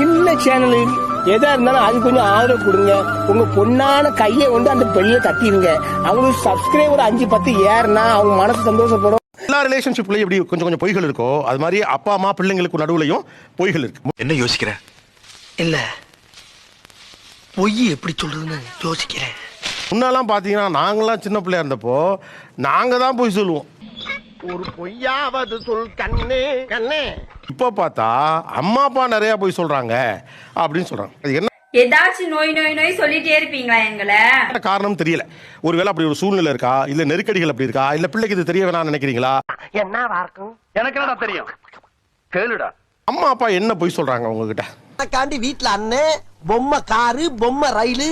சின்ன சேனல் எதா இருந்தாலும் அது கொஞ்சம் ஆதரவு கொடுங்க. உங்க பொண்ணான கையை வந்து அந்த பெண்ணில தட்டிடுங்க அவங்களுக்கு சப்ஸ்கிரைபர் அஞ்சு பத்து ஏறுனா அவங்க மனசு சந்தோஷப்படும். எல்லா ரிலேஷன்ஷிப்லயும் எப்படி கொஞ்சம் கொஞ்சம் பொய்கள் இருக்கோ அது மாதிரி அப்பா அம்மா பிள்ளைங்களுக்கு நடுவுலையும் பொய்கள் இருக்கு. என்ன யோசிக்கிற? இல்ல. பொய் எப்படி சொல்றதுன்னு யோசிக்கிறேன். முன்னெல்லாம் பாத்தீங்கன்னா நாங்களாம் சின்ன பிள்ளையா இருந்தப்போ நாங்க தான் பொய் சொல்லுவோம். ஒரு பொய்யாவது சொல் கண்ணே கண்ணே. இப்போ பார்த்தா அம்மா அப்பா நிறைய பொய் சொல்றாங்க அப்படின்னு சொல்றாங்க. அது என்ன? ஏதாச்சும் நோய் நோய் நோய் சொல்லிட்டே இருப்பீங்களா எங்களை? காரணம் தெரியல. ஒருவேளை அப்படி ஒரு சூழ்நிலை இருக்கா? இல்ல நெருக்கடிகள் அப்படி இருக்கா? இல்ல பிள்ளைக்கு இது தெரிய வேணாம்னு நினைக்கிறீங்களா? என்னவா இருக்கும்? எனக்கு என்னடா தெரியும்? கேளுடா. அம்மா அப்பா என்ன பொய் சொல்றாங்க உங்ககிட்ட? காண்டி வீட்ல அண்ணன் பொம்மை காரு பொம்மை ரயிலு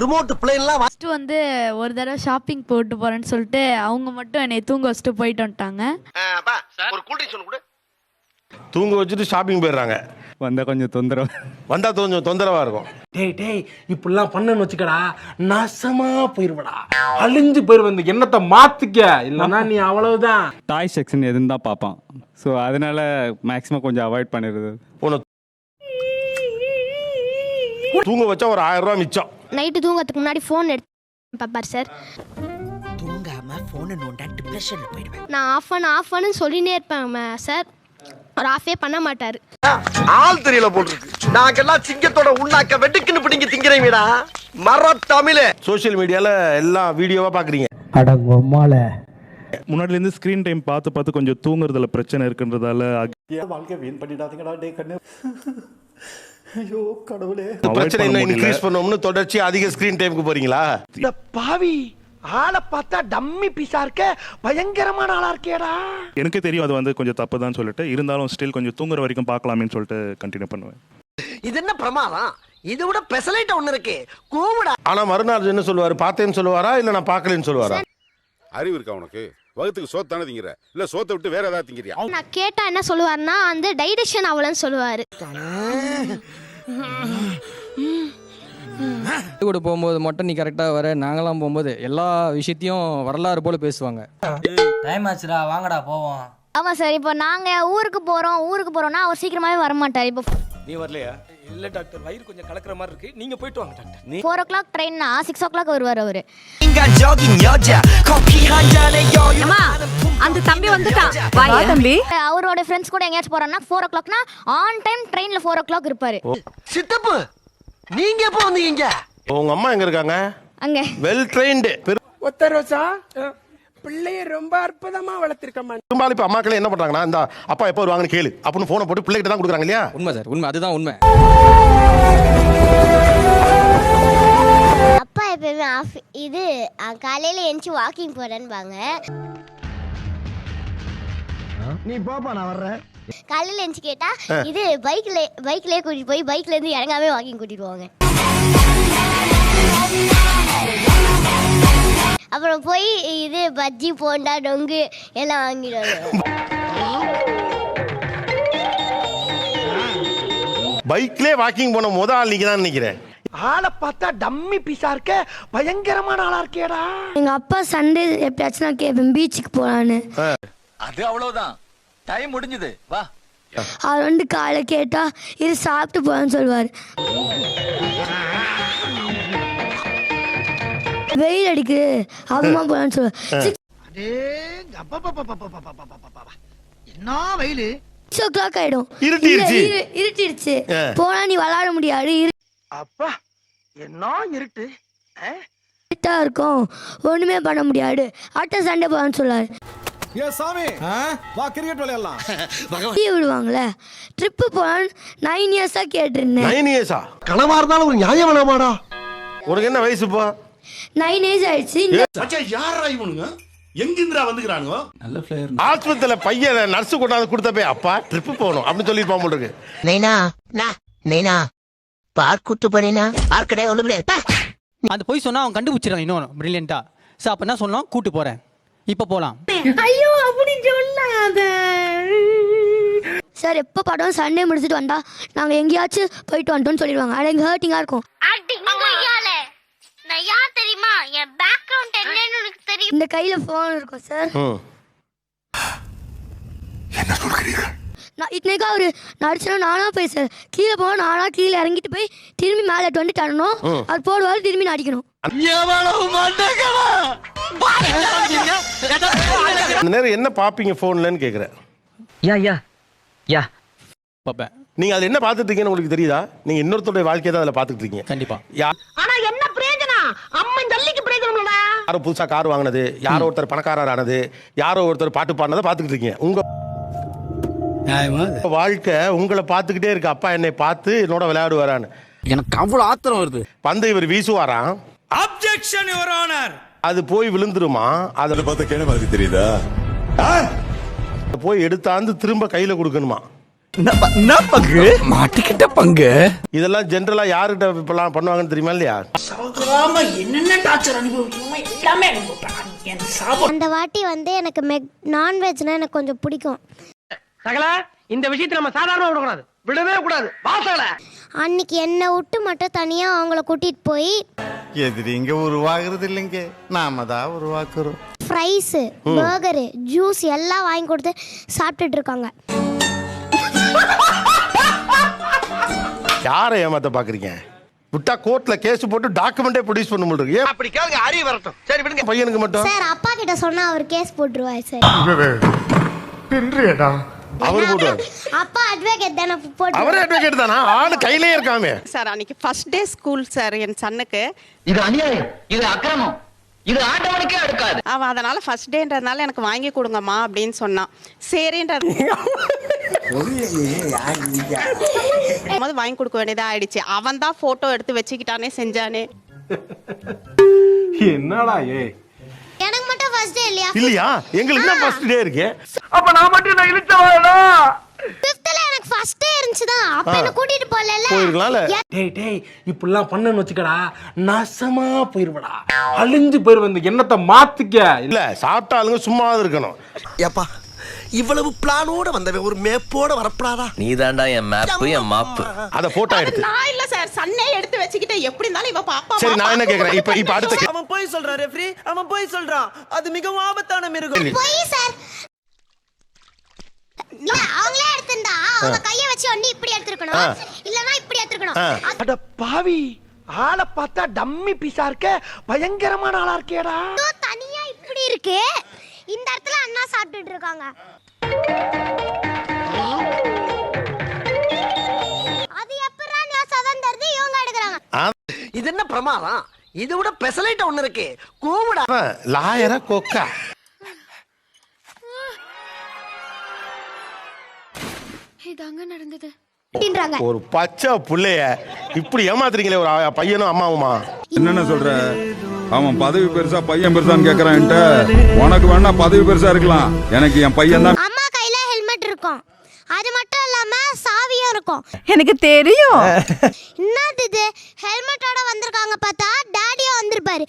ரிமோட் பிளேன் எல்லாம் ஃபர்ஸ்ட் வந்து ஒரு தடவை ஷாப்பிங் போட்டு போறேன்னு சொல்லிட்டு அவங்க மட்டும் என்னை தூங்க வச்சுட்டு போயிட்டு வந்துட்டாங்க. ஒரு கூல்ட்ரிங்க் சொல்லு கூட. தூங்க வச்சுட்டு ஷாப்பிங் போயிடுறாங்க. வந்தா கொஞ்சம் தொந்தரவு. வந்தா கொஞ்சம் தொந்தரவா இருக்கும். டேய் டேய் இப்படிலாம் பண்ணன்னு வச்சுக்கடா நாசமா போயிருவடா. அழிஞ்சு போயிருவ இந்த எண்ணத்தை மாத்திக்க. இல்லனா நீ அவ்வளவுதான். டாய் செக்ஷன் எதுன்னு தான் பார்ப்பான். ஸோ அதனால மேக்ஸிமம் கொஞ்சம் அவாய்ட் பண்ணிடுது உன்னை தூங்க வச்சா ஒரு ஆயிரம் ரூபாய் மிச்சம். நைட்டு தூங்கறதுக்கு முன்னாடி ஃபோன் எடுத்து பார்ப்பார் சார் தூங்காம போனை நோண்டா டிப்ரெஷன்ல போயிடுவேன். நான் ஆஃப் பண்ண ஆஃப் பண்ணு சொல்லினே இருப்பேன் சார் அவர் ஆஃபே பண்ண மாட்டார். ஆள் தெரியல போட்டுருக்கு. நாங்கெல்லாம் சிங்கத்தோட உண்ணாக்க வெட்டுக்குன்னு பிடிங்க திங்கிறீங்கடா மர தமிழே. சோஷியல் மீடியால எல்லாம் வீடியோவா பாக்குறீங்க. முன்னாடில இருந்து ஸ்கிரீன் டைம் பார்த்து பார்த்து கொஞ்சம் தூங்குறதுல பிரச்சனை இருக்குன்றதால இந்த பிரச்சனை பண்ண இன்னும் முடியல. இன்க்ரீஸ் பண்ணோம்னு தொடர்ச்சி அதிக ஸ்கிரீன் டைமுக்கு போறீங்களா? பாவி. ஆளை பார்த்தா டம்மி பீஸா இருக்க பயங்கரமான ஆளா இருக்கேடா. எனக்கே தெரியும் அது வந்து கொஞ்சம் தப்பு தான் சொல்லிட்டு. இருந்தாலும் ஸ்டில் கொஞ்சம் தூங்குற வரைக்கும் பார்க்கலாமேன்னு சொல்லிட்டு கண்டினியூ பண்ணுவேன். இது என்ன பிரமாதம்? இது விட பெசலைட் ஒண்ணு இருக்கு. கூவிடா. ஆனா மறுநாள் என்ன சொல்லுவாரு? பார்த்தேன்னு சொல்லுவாரா? இல்ல நான் பார்க்கலன்னு சொல்லுவாரா? அறிவு இருக்கா உனக்கு? வகுத்துக்கு சோத்து தானே திங்கிற? இல்ல சோத்தை விட்டு வேற ஏதாவது திங்கிறியா? நான் கேட்டா என்ன சொல்லுவாருன்னா வந்து டைஜஷன் ஆகலன்னு சொல்லுவார். கூட போகும்போது மட்டும் நீ கரெக்டாக வர நாங்களாம் போகும்போது எல்லா விஷயத்தையும் வரலாறு போல பேசுவாங்க. டைம் ஆச்சுடா வாங்கடா போவோம். ஆமாம் சார் இப்போ நாங்கள் ஊருக்கு போகிறோம் ஊருக்கு போகிறோம்னா அவர் சீக்கிரமாகவே வரமாட்டார். இப்போ நீ வரலையா? இல்ல டாக்டர் வயிறு கொஞ்சம் கலக்குற மாதிரி இருக்கு. நீங்க போயிட்டு வாங்க டாக்டர் ஃபோர் ஓ கிளாக் ட்ரெயின்னா சிக்ஸ் ஓ கிளாக் வருவார் அவர். அந்த தம்பி வந்துட்டான் வா தம்பி. அவரோட ஃப்ரெண்ட்ஸ் கூட எங்கேயாச்சும் ஃபோர் ஓ கிளாக்னா ஆன் டைம் ட்ரெயினில் ஃபோர் ஓ கிளாக் இருப்பார். சித்தப்பு! நீங்க எப்போ வந்தீங்க? உங்க அம்மா எங்க இருக்காங்க? அங்கே. வெல் ட்ரெயின்டு ஒத்த ரோசா? பிள்ளைய ரொம்ப அற்புதமா வளர்த்திருக்கம்மா. பெரும்பாலும் இப்ப அம்மாக்களே என்ன பண்றாங்கன்னா இந்த அப்பா எப்போ வருவாங்கன்னு கேளு. அப்படின்னு போனை போட்டு பிள்ளைகிட்ட தான் கொடுக்குறாங்க இல்லையா? உண்மை சார் உண்மை. அதுதான் உண்மை. அப்பா எப்பயுமே ஆஃப் இது காலையில் எழுந்துச்சி வாக்கிங் போகிறேன்பாங்க நீ போப்பா நான் வர்றேன். காலையில் எழுந்துச்சி கேட்டா இது பைக்ல பைக்லயே கூட்டிட்டு போய் பைக்ல இருந்து இறங்காமே வாக்கிங் கூட்டிட்டு போவாங்க. அப்புறம் போய் இது பஜ்ஜி போண்டா டொங்கு எல்லாம் வாங்கிடுவாங்க பைக்லயே வாக்கிங் போன முத ஆள் தான் நினைக்கிறேன். ஆளை பார்த்தா டம்மி பீஸா இருக்க பயங்கரமான ஆளா இருக்கேடா. எங்க அப்பா சண்டே எப்பயாச்சும் நான் கேட்பேன் பீச்சுக்கு போலான்னு. அது அவ்வளவுதான். டைம் முடிஞ்சது. வா. அவர் வந்து காலை கேட்டா இது சாப்பிட்டு போலான்னு சொல்லுவார். வெயில் அடிக்குது. அப்புறமா போலான்னு சொல்லுவார். என்ன வெயிலு? சிக்ஸ் ஓ கிளாக் ஆயிடும். இருட்டிருச்சு. போனா நீ விளையாட முடியாது அப்பா என்ன இருட்டு? இருட்டா இருக்கும். ஒண்ணுமே பண்ண முடியாது. அடுத்த சண்டே போலான்னு சொல்லுவாரு. ஏ சாமி. வா கிரிக்கெட் விளையாடலாம். லீவ் விடுவாங்களே? ட்ரிப்பு போலான்னு நைன் இயர்ஸா கேட்டிருந்தேன். நைன் இயர்ஸா கனவா இருந்தாலும் ஒரு நியாயம் வேணாமாடா? உனக்கு என்ன வயசு இப்போ? நைன் இயர்ஸ் ஆயிடுச்சு. இந்த யாரா இவனுங்க? எங்கிந்திரா வந்துக்கிறானுங்க? நல்ல பிளேயர் ஆஸ்பத்திரியில பையன் நர்ஸ் கொண்டாந்து கொடுத்தப்பே அப்பா ட்ரிப் போகணும் அப்படின்னு சொல்லியிருப்பான் போல இருக்கு. நைனா நைனா பார்க் கூட்டு போனீனா பார்க் கிடையாது ஒண்ணு கிடையாது. அந்த போய் சொன்னா அவன் கண்டுபிடிச்சிடறான் இன்னொன்று பிரில்லியண்டா சார் அப்போ என்ன சொன்னோம் கூட்டு போறேன். இப்போ போகலாம் ஐயோ அப்படி சொல்லாத. சார் எப்போ படம் சண்டே முடிச்சுட்டு வந்தா நாங்கள் எங்கேயாச்சும் போயிட்டு வந்துட்டோம்னு சொல்லிடுவாங்க. அது எங்க ஹர்ட்டிங்காக இருக்கும். நான் யார் தெரியுமா? என் பேக்ரவுண்ட் என்னன்னு உனக்கு தெரியும். இந்த கையில ஃபோன் இருக்கும் சார் ம் நான் இத்தனைக்கும் அவரு நடிச்சா நானா பேசுறேன் கீழே போனா நானா கீழே இறங்கிட்டு போய் திரும்பி மேலே டுவெண்ட்டி தரணும் அவர் போடுவாரு திரும்பி நடிக்கணும். அந்த நேரம் என்ன பாப்பீங்க போன்லன்னு கேக்குறேன். யா யா யா. பார்ப்பேன் நீங்க அதுல என்ன பார்த்துட்டு இருக்கீங்கன்னு உங்களுக்கு தெரியுதா? நீங்க இன்னொருத்தருடைய வாழ்க்கையை தான் அதுல பார்த்துட்டு இருக்கீங்க கண்டிப்பா ஆனா என்ன பிரயோஜனம்? அம்மன் ஜல்லிக்கு பிரயோஜனம் யாரோ புதுசா கார் வாங்கினது யாரோ ஒருத்தர் பணக்காரர் ஆனது யாரோ ஒருத்தர் பாட்டு பாடினதை பார்த்துக்கிட்டு இருக்கீங்க உங்க வாழ்க்கை உங்களை பார்த்துக்கிட்டே இருக்கு. அப்பா என்னை பார்த்து என்னோட விளையாடுவாரான்னு. எனக்கு அவ்வளவு ஆத்திரம் வருது. பந்து இவர் வீசுவாராம். அப்செக்ஷன் யுவர் ஆனர் அது போய் விழுந்துருமா? அதை பார்த்த கேன மாதிரி தெரியுதா? போய் எடுத்தாந்து திரும்ப கையில கொடுக்கணுமா? பங்கு? மாட்டிக்கிட்ட பங்கு. இதெல்லாம் ஜென்ரலா யாருகிட்ட இப்பெல்லாம் பண்ணுவாங்கன்னு தெரியுமா இல்லையா? அந்த வாட்டி வந்து எனக்கு மெக் நான்வெஜ்னா எனக்கு கொஞ்சம் பிடிக்கும். சகல இந்த விஷயத்தை நம்ம சாதாரணமா விடக்கூடாது. விடவே கூடாது. வாசல அன்னைக்கு என்னை விட்டு மட்டும் தனியாக அவங்கள கூட்டிகிட்டு போய் எதிரிங்க உருவாகிறது இல்லைங்க. நாம தான் உருவாக்குறோம். ஃப்ரைஸு பர்கரு ஜூஸ் எல்லாம் வாங்கி கொடுத்து சாப்பிட்டுட்டு இருக்காங்க. யாரை ஏமாத்த பாக்குறீங்க? விட்டா கோர்ட்ல கேஸ் போட்டு டாக்குமெண்டே ப்ரொடியூஸ் பண்ண முடியும் ஏன்? அப்படி கேளுங்க அறிய வரட்டும். சரி விடுங்க. பையனுக்கு மட்டும். சார் அப்பா கிட்ட சொன்னா அவர் கேஸ் போட்டுருவாரு சார் அவர் போடுவார் அப்பா அட்வொகேட் தானே போட்டு அவரே அட்வொகேட் தானா? ஆளு கையிலே இருக்காமே. சார் அன்னைக்கு ஃபர்ஸ்ட் டே ஸ்கூல் சார் என் சன்னுக்கு. இது அநியாயம். இது அக்கிரமம். இது ஆண்டவனுக்கே அடுக்காது. அவன் அதனால ஃபர்ஸ்ட் டேன்றதுனால எனக்கு வாங்கி கொடுங்கம்மா அப்படின்னு சொன்னான். சரின்றது போது வாங்கி கொடுக்க வேண்டியதா ஆயிடுச்சு. அவன் தான் போட்டோ எடுத்து வச்சுக்கிட்டானே செஞ்சானே. எனக்கு மட்டும் ஃபர்ஸ்ட் டே இல்லையா? இல்லையா? எங்களுக்கு தான் ஃபர்ஸ்ட் டே இருக்கு? அப்ப நான் மட்டும் நான் இழுச்சவாடா ஃபிஃப்த்ல எனக்கு ஃபர்ஸ்ட் டே இருந்துச்சு தான் அப்ப என்ன கூட்டிட்டு போகல போயிருக்கலாம்ல. டேய் டேய் இப்படிலாம் பண்ணன்னு வச்சுக்கடா நாசமா போயிருவடா. அழிஞ்சு போயிருவ இந்த எண்ணத்தை மாத்திக்க. இல்ல சாப்பிட்டாலுங்க சும்மாவது இருக்கணும். ஏப்பா இவ்வளவு பிளானோட வந்தவன் ஒரு மேப்போட வரப்படாதா? நீ தாண்டா என் மேப்பு என் மாப்பு அத போட்டோ எடுத்து. நான் இல்ல சார் சன்னே எடுத்து வச்சுக்கிட்டு எப்படி இருந்தாலும் இவ பாப்பா சரி நான் என்ன கேக்குறேன்? இப்ப இப்ப அடுத்த அவன் போய் சொல்றான் ரெஃப்ரி அவன் போய் சொல்றான். அது மிகவும் ஆபத்தான மிருகம். போய் சார். இல்ல அவங்களே எடுத்திருந்தா அவங்க கைய வச்சு ஒண்ணு இப்படி எடுத்துக்கணும் இல்லனா இப்படி எடுத்துக்கணும் அட பாவி ஆளை பார்த்தா டம்மி பீஸா இருக்க? பயங்கரமான ஆளா இருக்கேடா தனியா இப்படி இருக்கு இந்த இடத்துல அண்ணா சாப்பிட்டுட்டு இருக்காங்க. அது எப்பறா நான் சதந்தறது? இவங்க எடுக்கறாங்க. இது என்ன பிரமாதம்? இது விட பெசலைட் ஒண்ணு இருக்கு. கூவுடா. லாயரா கொக்கா. இதாங்க நடந்தது. ஒரு பச்சை புள்ளைய இப்படி ஏமாத்துறீங்களே ஒரு பையனும் அம்மாவுமா? என்னென்ன சொல்ற? அவன் பதவி பெருசா பையன் பெருசான்னு கேக்குறான்ட்ட உனக்கு வேணா பதவி பெருசா இருக்கலாம். எனக்கு என் பையன் தான். அம்மா கையில ஹெல்மெட் இருக்கும். அது மட்டும் இல்லாம சாவியும் இருக்கும். எனக்கு தெரியும். என்னது இது? ஹெல்மெட்டோட வந்திருக்காங்க பார்த்தா டாடியும் வந்திருப்பாரு.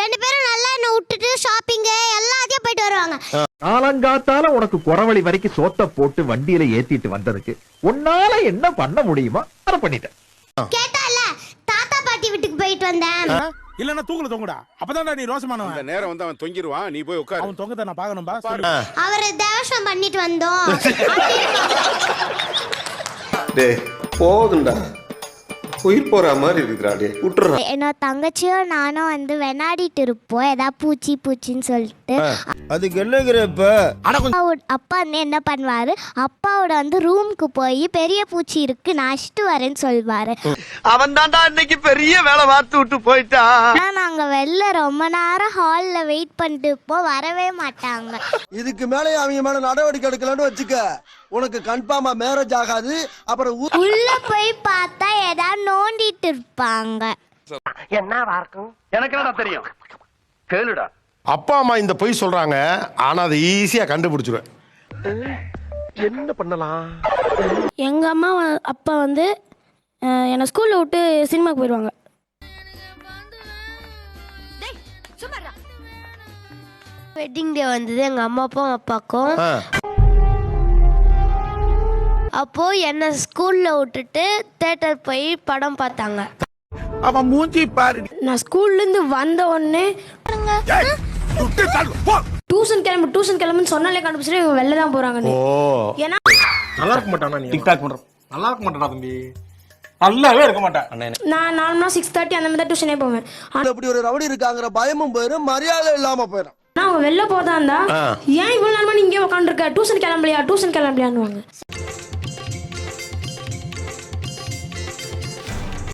ரெண்டு பேரும் நல்லா என்ன விட்டுட்டு ஷாப்பிங் எல்லாத்தையும் போயிட்டு வருவாங்க. காலங்காத்தால உனக்கு குறவழி வரைக்கும் சோத்த போட்டு வண்டியில ஏத்திட்டு வந்ததுக்கு உன்னால என்ன பண்ண முடியுமோ அதை பண்ணிட்டேன். கேட்டா இல்ல தாத்தா பாட்டி வீட்டுக்கு போயிட்டு வந்தேன். இல்லன்னா தூங்கல தொங்குடா. அப்பதான்டா நீ ரோசமானவன். இந்த நேரம் வந்து அவன் தொங்கிடுவான் நீ போய் உட்காரு. அவன் தொங்கத்தை நான் பாக்கணும்பா அவரை தேவசம் பண்ணிட்டு வந்தோம். டேய் போதும்டா உயிர் போற மாதிரி இருக்குடா டே விட்டுறா என்னோட தங்கச்சியும் நானும் வந்து விளையாடிட்டு இருப்போம். ஏதாவது பூச்சி பூச்சின்னு சொல்லிட்டு. அதுக்கு என்னங்கிற இப்ப? அப்பாவோட அப்பா வந்து என்ன பண்ணுவாரு? அப்பாவோட வந்து ரூமுக்கு போய் பெரிய பூச்சி இருக்கு நான் அடிச்சிட்டு வரேன்னு சொல்வாரு அவன் தான்டா இன்னைக்கு பெரிய வேலை பார்த்து விட்டு போயிட்டான் நாங்க வெளில ரொம்ப நேரம் ஹால்ல வெயிட் பண்ணிட்டு இருப்போம் வரவே மாட்டாங்க. இதுக்கு மேலே அவங்க மேல நடவடிக்கை எடுக்கலன்னு வச்சுக்க. உனக்கு கன்ஃபார்மா மேரேஜ் ஆகாது அப்புறம் உள்ள போய் பார்த்தா ஏதாவது நோண்டிட்டு இருப்பாங்க. என்னவா இருக்கும்? எனக்கு என்னடா தெரியும்? கேளுடா. அப்பா அம்மா இந்த பொய் சொல்றாங்க ஆனா அதை ஈஸியா கண்டுபிடிச்சிருவேன். என்ன பண்ணலாம்? எங்க அம்மா வ- அப்பா வந்து அஹ், என்னை ஸ்கூல்ல விட்டு சினிமாக்கு போயிடுவாங்க. வெட்டிங் டே வந்தது எங்க அம்மா அப்பாவும் அப்பாக்கும். ஆ. அப்போ என்ன ஸ்கூல்ல விட்டுட்டு தேட்டர் போய் படம் பார்த்தாங்க. அவன் மூஞ்சி பாரு நான் ஸ்கூல்ல இருந்து வந்த உடனே டியூஷன் கிளம்பு டியூஷன் கிளம்புன்னு சொன்னாலே கண்டுபிடிச்சிட்டு இவங்க வெளில தான் போறாங்கன்னு ஓ. ஏன்னா நல்லா இருக்க மாட்டானா நீ? டிக்டாக் பண்ற நல்லா இருக்க மாட்டானா தம்பி? நல்லாவே இருக்க மாட்டான் நான் நார்மலாக சிக்ஸ் தேர்ட்டி அந்த மாதிரி தான் டியூஷனே போவேன். ஆனா இப்படி ஒரு ரவுடி இருக்காங்கிற பயமும் போயிடும் மரியாதை இல்லாம போயிடும் அவங்க வெளில போதா இருந்தா ஏன் இவ்வளவு நேரமா நீ இங்கே உட்காந்துருக்க டியூஷன் கிளம்பலையா? டியூஷன் கிளம்பலையான்னு